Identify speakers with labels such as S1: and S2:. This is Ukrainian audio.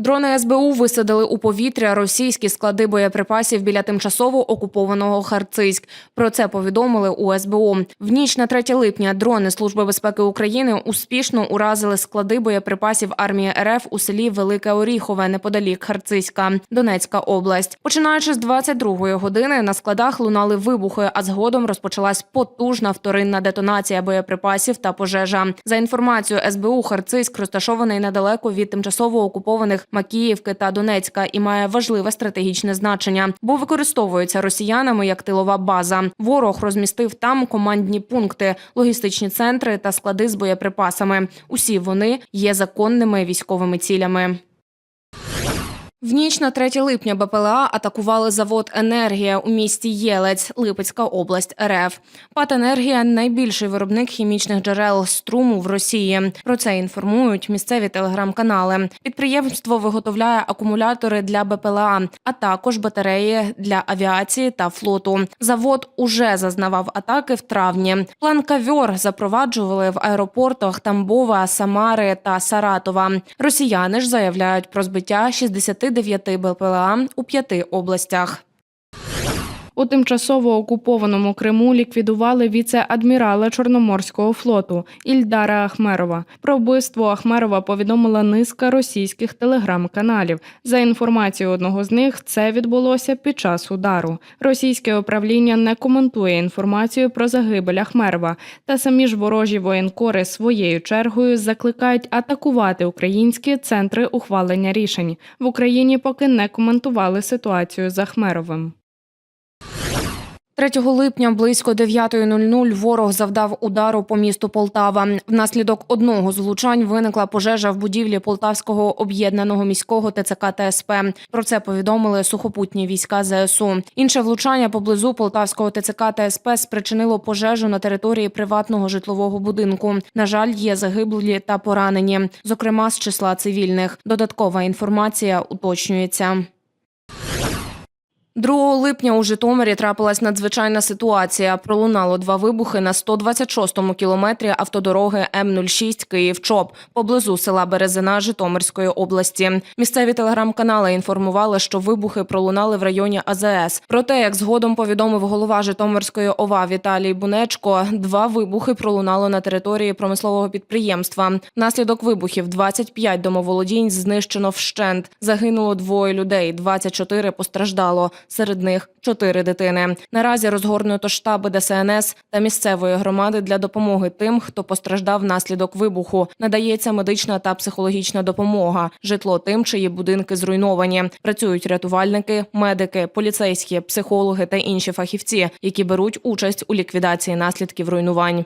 S1: Дрони СБУ висадили у повітря російські склади боєприпасів біля тимчасово окупованого Харцизьк. Про це повідомили у СБУ. В ніч на 3 липня дрони Служби безпеки України успішно уразили склади боєприпасів армії РФ у селі Велике Оріхове неподалік Харцизька, Донецька область. Починаючи з 22-ї години на складах лунали вибухи, а згодом розпочалась потужна вторинна детонація боєприпасів та пожежа. За інформацією СБУ, Харцизьк розташований недалеко від тимчасово окупованих Макіївки та Донецька і має важливе стратегічне значення, бо використовується росіянами як тилова база. Ворог розмістив там командні пункти, логістичні центри та склади з боєприпасами. Усі вони є законними військовими цілями. В ніч на 3 липня БПЛА атакували завод Енергія у місті Єлець, Липецька область РФ. ПАТ «Енергія» – найбільший виробник хімічних джерел струму в Росії. Про це інформують місцеві телеграм-канали. Підприємство виготовляє акумулятори для БПЛА, а також батареї для авіації та флоту. Завод уже зазнавав атаки в травні. План «Кавьор» запроваджували в аеропортах Тамбова, Самари та Саратова. Росіяни ж заявляють про збиття 69 БПЛА у п'яти областях.
S2: У тимчасово окупованому Криму ліквідували віце-адмірала Чорноморського флоту Ільдара Ахмерова. Про вбивство Ахмерова повідомила низка російських телеграм-каналів. За інформацією одного з них, це відбулося під час удару. Російське управління не коментує інформацію про загибель Ахмерова. Та самі ж ворожі воєнкори своєю чергою закликають атакувати українські центри ухвалення рішень. В Україні поки не коментували ситуацію з Ахмеровим.
S1: 3 липня близько 9.00 ворог завдав удару по місту Полтава. Внаслідок одного з влучань виникла пожежа в будівлі Полтавського об'єднаного міського ТЦК ТСП. Про це повідомили сухопутні війська ЗСУ. Інше влучання поблизу Полтавського ТЦК ТСП спричинило пожежу на території приватного житлового будинку. На жаль, є загиблі та поранені, зокрема з числа цивільних. Додаткова інформація уточнюється. 2 липня у Житомирі трапилась надзвичайна ситуація. Пролунало два вибухи на 126-му кілометрі автодороги М06 Київ-Чоп поблизу села Березина Житомирської області. Місцеві телеграм-канали інформували, що вибухи пролунали в районі АЗС. Проте, як згодом повідомив голова Житомирської ОВА Віталій Бунечко, два вибухи пролунало на території промислового підприємства. Внаслідок вибухів 25 домоволодінь знищено вщент. Загинуло двоє людей, 24 постраждало. Серед них чотири дитини. Наразі розгорнуто штаби ДСНС та місцевої громади для допомоги тим, хто постраждав внаслідок вибуху. Надається медична та психологічна допомога, житло тим, чиї будинки зруйновані. Працюють рятувальники, медики, поліцейські, психологи та інші фахівці, які беруть участь у ліквідації наслідків руйнувань.